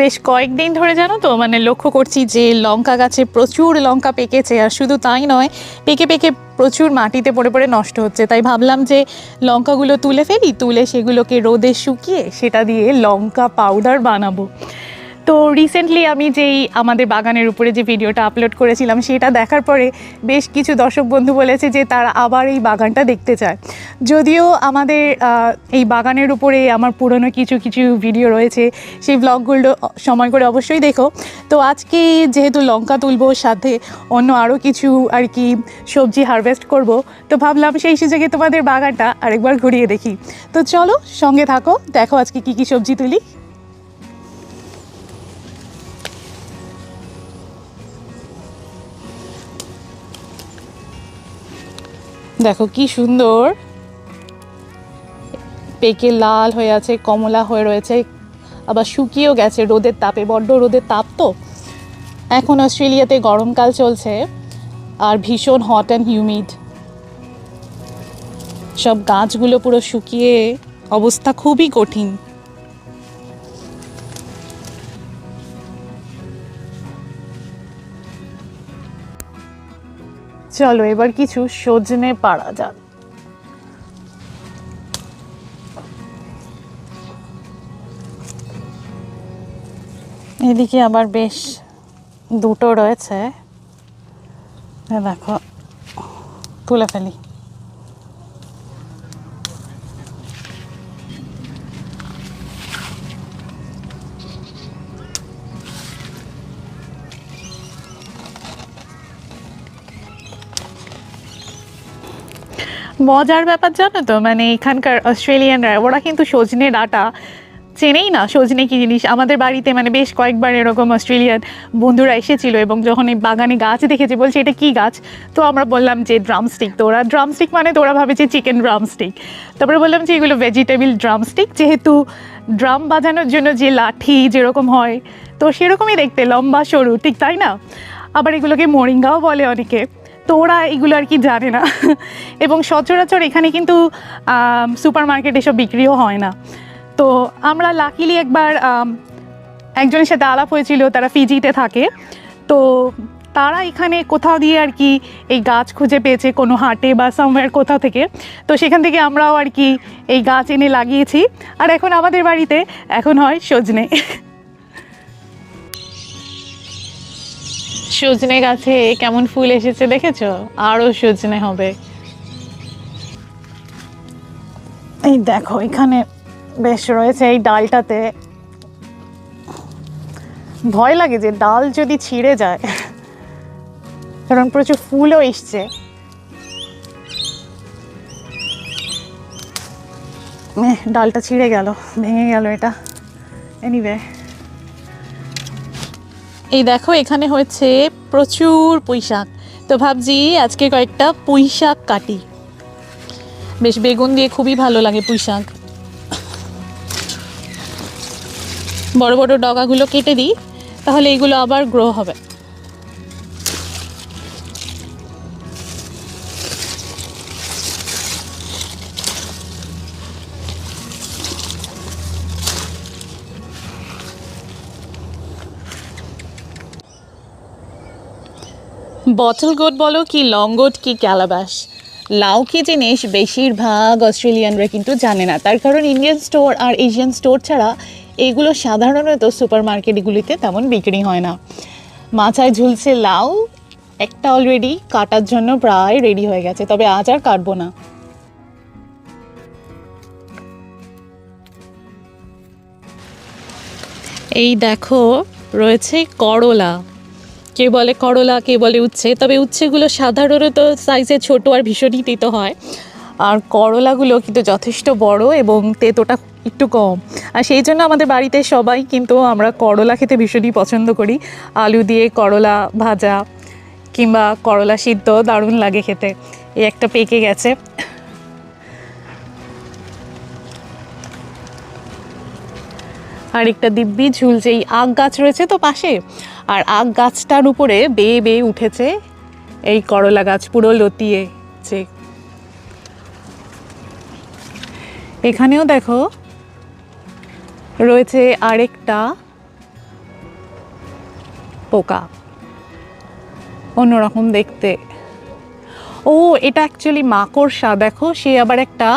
বেশ কয়েকদিন ধরে জানো তো মানে লক্ষ্য করছি যে লঙ্কা গাছে প্রচুর লঙ্কা পেকেছে, আর শুধু তাই নয়, পেকে পেকে প্রচুর মাটিতে পড়ে পড়ে নষ্ট হচ্ছে। তাই ভাবলাম যে লঙ্কাগুলো তুলে ফেলি, তুলে সেগুলোকে রোদে শুকিয়ে সেটা দিয়ে লঙ্কা পাউডার বানাবো। তো রিসেন্টলি আমি যেই আমাদের বাগানের উপরে যে ভিডিওটা আপলোড করেছিলাম, সেটা দেখার পরে বেশ কিছু দর্শক বন্ধু বলেছে যে তারা আবার এই বাগানটা দেখতে চায়। যদিও আমাদের এই বাগানের উপরে আমার পুরনো কিছু কিছু ভিডিও রয়েছে, সেই ব্লগগুলো সময় করে অবশ্যই দেখো। তো আজকে যেহেতু লঙ্কা তুলবো, সাথে অন্য আরও কিছু আর কি সবজি হারভেস্ট করব, তো ভাবলাম সেই সুযোগে তোমাদের বাগানটা আরেকবার ঘুরিয়ে দেখি। তো চলো সঙ্গে থাকো, দেখো আজকে কী কী সবজি তুলি। দেখো কি সুন্দর। পেকে লাল হয়ে আছে, কমলা হয়ে রয়েছে, আবার শুকিয়েও গেছে রোদের তাপে, বড্ড রোদের তাপ তো। এখন অস্ট্রেলিয়াতে গরমকাল চলছে, আর ভীষণ হট অ্যান্ড হিউমিড সব গাছগুলো পুরো শুকিয়ে, অবস্থা খুবই কঠিন। চলো এবার কিছু সজনে পাড়া যাক। এদিকে আবার বেশ দুটো রয়েছে। দেখো তুলে ফেলি। মজার ব্যাপার জানো তো? মানে এখানকার অস্ট্রেলিয়ানরা, ওরা কিন্তু সজনে ডাটা চেনেই না, সজনে কি জিনিস? আমাদের বাড়িতে মানে বেশ কয়েকবার এরকম অস্ট্রেলিয়ান বন্ধুরা এসেছিল এবং যখন এই বাগানে গাছ দেখেছে, বলছে, এটা কি গাছ? তো আমরা বললাম যে, ড্রামস্টিক তো ওরা ড্রামস্টিক মানে তো ওরা ভাবে যে, চিকেন ড্রামস্টিক। তারপরে বললাম যে, এগুলো ভেজিটেবিল ড্রামস্টিক। যেহেতু ড্রাম বাজানোর জন্য যে লাঠি যেরকম হয়, তো সেরকমই দেখতে, লম্বা সরু, ঠিক তাই না? আবার এগুলোকে মোরিঙ্গাও বলে অনেকে। তো ওরা এগুলো আর কি জানে না। এবং সচরাচর এখানে কিন্তু সুপার মার্কেট এসব বিক্রিও হয় না। তো আমরা লাকিলি একবার একজনের সাথে আলাপ হয়েছিল, তারা ফিজিতে থাকে। তো তারা এখানে কোথাও দিয়ে আর কি এই গাছ খুঁজে পেয়েছে, কোনো হাটে বা সামওয়্যার কোথাও থেকে। তো সেখান থেকে আমরাও আর কি এই গাছ এনে লাগিয়েছি। আর এখন আমাদের বাড়িতে, এখন হয় সজনে। সজনে গাছে কেমন ফুল এসেছে দেখেছ? আরও সজনে হবে। এই দেখো, এখানে বেশ রয়েছে এই ডালটাতে। ভয় লাগে যে ডাল যদি ছিঁড়ে যায়, কারণ প্রচুর ফুলও এসছে। ডালটা ছিঁড়ে গেল, ভেঙে গেল এটা। এনিওয়ে এই দেখো, এখানে হয়েছে প্রচুর পুঁইশাক। তো ভাবছি আজকে কয়েকটা পুঁই শাক কাটি। বেশ, বেগুন দিয়ে খুবই ভালো লাগে পুঁইশাক। বড় বড় ডগাগুলো কেটে দিই, তাহলে এইগুলো আবার গ্রো হবে। বটল গোট বলো কি গোট কি ক্যালাবাস লাউ কি জিনিস? বেশিরভাগ অস্ট্রেলিয়ানরা কিন্তু জানে না। তার কারণ ইন্ডিয়ান স্টোর আর এশিয়ান স্টোর ছাড়া এগুলো সাধারণত সুপার মার্কেটগুলিতে তেমন বিক্রি হয় না। মাথায় ঝুলছে লাউ, একটা অলরেডি কাটার জন্য প্রায় রেডি হয়ে গেছে, তবে আজ আর কাটবো না। এই দেখো, রয়েছে করলা। কে বলে করলা, কে বলে উচ্ছে, তবে উচ্ছেগুলো সাধারণত সাইজে ছোট আর ভীষণই তেতো হয়। আর করলাগুলো কিন্তু যথেষ্ট বড় এবং তেতোটা একটু কম। আর সেই জন্য আমাদের বাড়িতে সবাই কিন্তু আমরা করলা খেতে ভীষণই পছন্দ করি। আলু দিয়ে করলা ভাজা কিংবা করলা সিদ্ধ দারুণ লাগে খেতে। এই একটা পেকে গেছে। আর একটা দিব্যি ঝুলছে এই আগ গাছ রয়েছে তো পাশে। আর আগ গাছটার উপরে বেয়ে বেয়ে উঠেছে এই করলা গাছ পুরো লতিয়েছে। এখানেও দেখো রয়েছে আরেকটা পোকা, অন্যরকম দেখতে। ও, এটা অ্যাকচুয়ালি মাকড়সা, দেখো, সে আবার একটা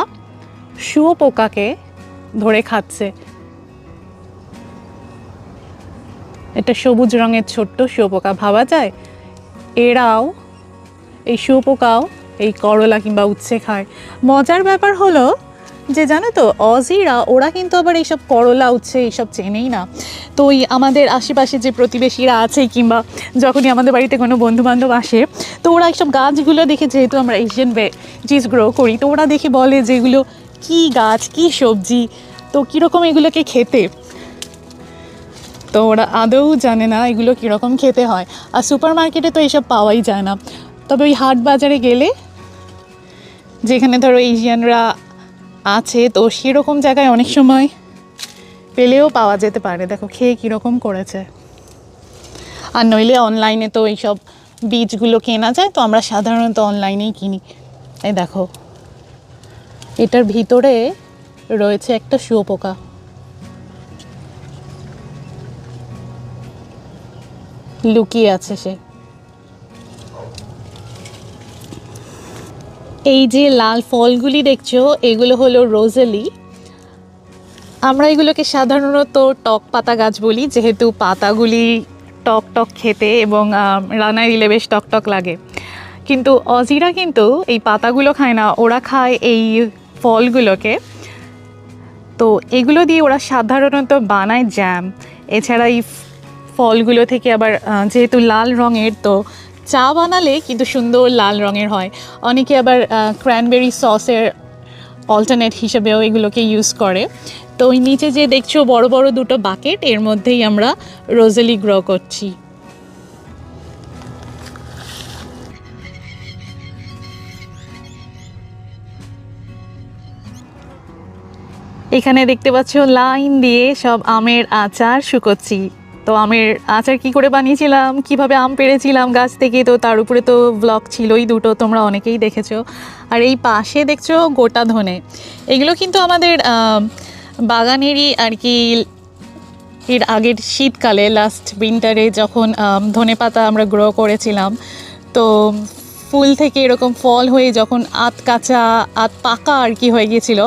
শুয়োপোকাকে ধরে খাচ্ছে। এটা সবুজ রঙের ছোট্ট শুয়োপোকা ভাবা যায়। এরাও এই শুয়োপোকাও এই করলা কিংবা উচ্ছে খায়। মজার ব্যাপার হলো যে জানো তো, অজিরা, ওরা কিন্তু আবার এইসব করলা, উচ্ছে এইসব চেনেই না। তো ওই আমাদের আশেপাশে যে প্রতিবেশীরা আছে কিংবা যখনই আমাদের বাড়িতে কোনো বন্ধু বান্ধব আসে, তো ওরা এইসব গাছগুলো দেখে যেহেতু আমরা এশিয়ান ভেজিস গ্রো করি, তো ওরা দেখে বলে যে এগুলো কী গাছ, কী সবজি, তো কীরকম এগুলোকে খেতে। তো ওরা আদৌ জানে না এগুলো কীরকম খেতে হয়। আর সুপার মার্কেটে তো এইসব পাওয়াই যায় না। তবে ওই হাট বাজারে গেলে, যেখানে ধরো এশিয়ানরা আছে, তো সেরকম জায়গায় অনেক সময় পেলেও পাওয়া যেতে পারে। দেখো, খেয়ে কীরকম করেছে। আর নইলে অনলাইনে তো এইসব বীজগুলো কেনা যায়, তো আমরা সাধারণত অনলাইনেই কিনি। এই দেখো, এটার ভিতরে রয়েছে একটা শুয়োপোকা। লুকিয়ে আছে সে। এই যে লাল ফলগুলি দেখছ, এগুলো হলো রোজেলি। আমরা এগুলোকে সাধারণত টক পাতা গাছ বলি, যেহেতু পাতাগুলি টক টক খেতে এবং রান্নায় দিলে বেশ টক টক লাগে। কিন্তু অজিরা কিন্তু এই পাতাগুলো খায় না, ওরা খায় এই ফলগুলোকে। তো এগুলো দিয়ে ওরা সাধারণত বানায় জ্যাম এছাড়া এই ফলগুলো থেকে আবার যেহেতু লাল রঙের, তো চা বানালে কিন্তু সুন্দর লাল রঙের হয়। অনেকে আবার ক্র্যানবেরি সসের অল্টারনেট হিসেবেও এগুলোকে ইউজ করে। তো ওই নিচে যে দেখছ বড় বড় দুটো বাকেট এর মধ্যেই আমরা রোজেলি গ্রো করছি। এখানে দেখতে পাচ্ছ লাইন দিয়ে সব আমের আচার শুকোচ্ছি। তো আমের আচার কি করে বানিয়েছিলাম? কীভাবে আম পেরেছিলাম গাছ থেকে? তো তার উপরে তো ব্লগ ছিলই দুটো, তোমরা অনেকেই দেখেছ। আর এই পাশে দেখছ গোটা ধনে। এগুলো কিন্তু আমাদের বাগানেরই আর কি এর আগের শীতকালে লাস্ট উইন্টারে যখন ধনে পাতা আমরা গ্রো করেছিলাম। তো ফুল থেকে এরকম ফল হয়ে যখন আত কাঁচা, আত পাকা আর কি হয়ে গিয়েছিল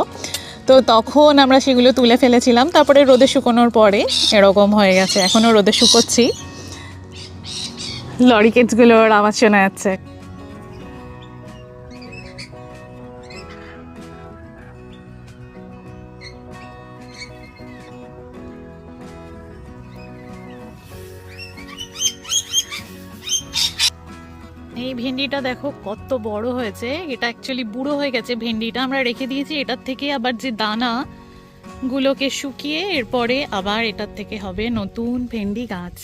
তো তখন আমরা সেগুলো তুলে ফেলেছিলাম। তারপরে রোদে শুকোনোর পরে এরকম হয়ে গেছে। এখনও রোদে শুকোচ্ছি। লরি লরিকেটসগুলোর আওয়াজ শোনা যাচ্ছে। ভেন্ডিটা দেখো কত বড় হয়েছে। এটা অ্যাকচুয়ালি বুড়ো হয়ে গেছে ভেন্ডিটা। আমরা রেখে দিয়েছি, এটার থেকে আবার যে দানা গুলোকে শুকিয়ে এরপরে আবার এটার থেকে হবে নতুন ভেন্ডি গাছ।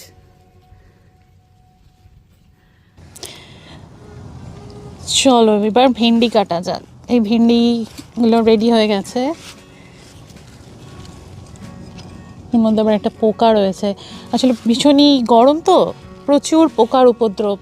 চলো এবার ভেন্ডি কাটা যাক। এই ভেন্ডিগুলো রেডি হয়ে গেছে। এর মধ্যে আবার একটা পোকা রয়েছে। আসলে ভীষণই গরম তো, প্রচুর পোকার উপদ্রব।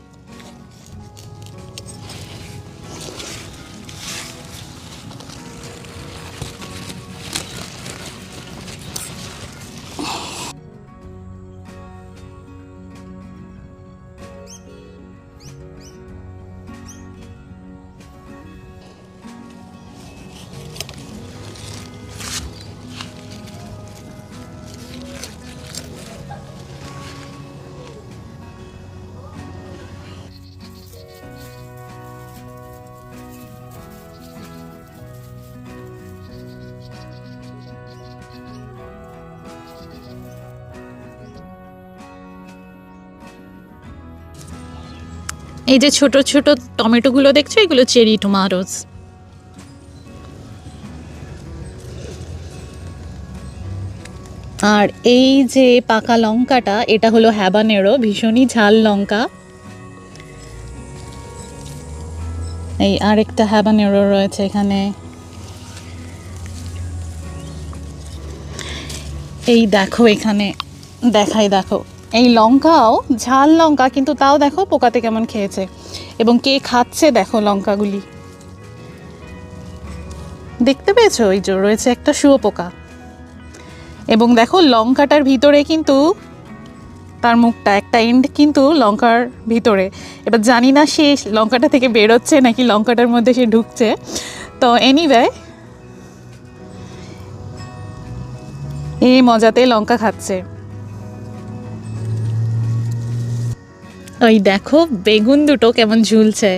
এই যে ছোট ছোট টমেটোগুলো দেখছ? এগুলো চেরি টমাটোস আর এই যে পাকা লঙ্কাটা, এটা হলো হ্যাবানেরো ভীষণই ঝাল লঙ্কা। এই আরেকটা হ্যাবানেরো রয়েছে এখানে। এই দেখো এখানে, দেখাই দেখো। এই লঙ্কাও, ঝাল লঙ্কা, কিন্তু তাও দেখো পোকাতে কেমন খেয়েছে। এবং কে খাচ্ছে দেখো লঙ্কাগুলি। দেখতে পেয়েছ? ওই যে রয়েছে একটা শুয়োপোকা এবং দেখো লঙ্কাটার ভিতরে কিন্তু তার মুখটা, একটা এন্ড কিন্তু লঙ্কার ভিতরে। এবার জানি না সে লঙ্কাটা থেকে বেরোচ্ছে নাকি লঙ্কাটার মধ্যে সে ঢুকছে। তো এনিওয়ে এই মজাতে লঙ্কা খাচ্ছে। ওই দেখো, বেগুন দুটো কেমন ঝুলছে।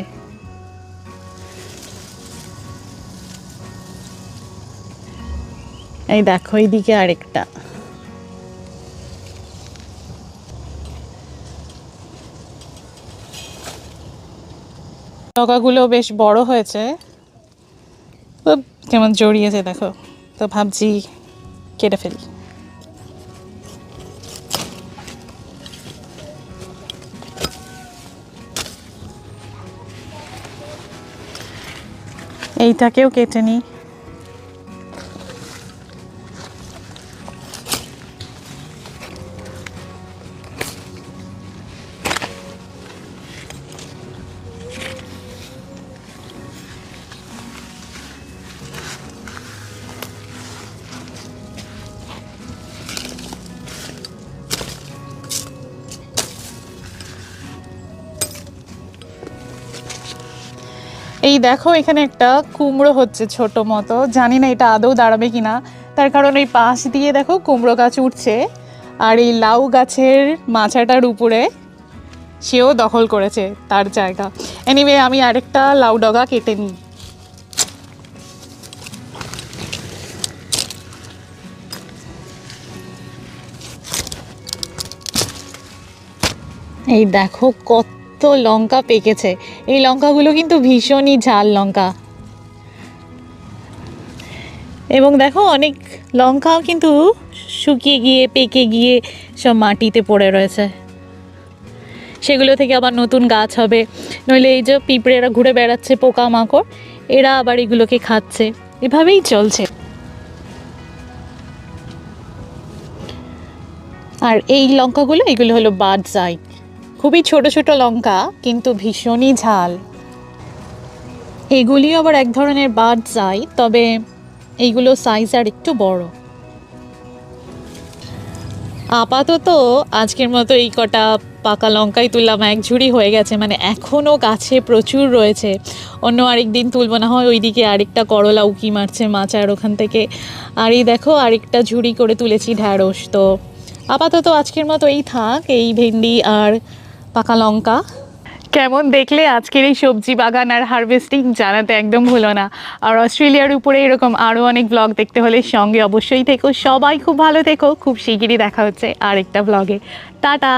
এই দেখো, এইদিকে আরেকটা। লঙ্কাগুলো বেশ বড় হয়েছে। খুব কেমন জড়িয়েছে, দেখো। তো ভাবছি কেটে ফেলি। এইটাকেও কেটে নিই। এই দেখো, এখানে একটা কুমড়ো হচ্ছে ছোট মতো। জানি না এটা আদৌ দাঁড়াবে কিনা। তার কারণ এই পাশ দিয়ে দেখো কুমড়ো গাছ উঠছে। আর এই লাউ গাছের মাচাটার উপরে সেও দখল করেছে তার জায়গা। এনিওয়ে আমি আরেকটা লাউ ডগা কেটে নিই। এই দেখো কত লঙ্কা পেকেছে। এই লঙ্কাগুলো কিন্তু ভীষণই ঝাল লঙ্কা। এবং দেখো, অনেক লঙ্কাও কিন্তু শুকিয়ে গিয়ে, পেকে গিয়ে সব মাটিতে পড়ে রয়েছে। সেগুলো থেকে আবার নতুন গাছ হবে। নইলে এই যে পিঁপড়েরা ঘুরে বেড়াচ্ছে পোকামাকড়, এরা আবার এগুলোকে খাচ্ছে। এভাবেই চলছে। আর এই লঙ্কাগুলো, এগুলো হলো বার্ডস আই খুবই ছোট ছোট লঙ্কা, কিন্তু ভীষণই ঝাল। এগুলি আবার এক ধরনের বার্ডস আই তবে এইগুলো সাইজ আর একটু বড়। আপাতত আজকের মতো এই কটা পাকা লঙ্কাই তুললাম, এক ঝুড়ি হয়ে গেছে মানে এখনও গাছে প্রচুর রয়েছে। অন্য আরেক দিন তুলবো, না হয় ওইদিকে আরেকটা করলা উকি মারছে মাচার ওখান থেকে। আর এই দেখো, আরেকটা ঝুড়ি করে তুলেছি ঢ্যাঁড়স। তো আপাতত আজকের মতো এই থাক, এই ভেন্ডি আর পাকা লঙ্কা। কেমন দেখলে আজকের এই সবজি বাগান আর হারভেস্টিং জানাতে একদম ভুলো না। আর অস্ট্রেলিয়ার উপরে এরকম আরও অনেক ব্লগ দেখতে হলে সঙ্গে অবশ্যই থেকো। সবাই খুব ভালো থেকো। খুব শিগগিরই দেখা হচ্ছে আরেকটা ব্লগে টাটা!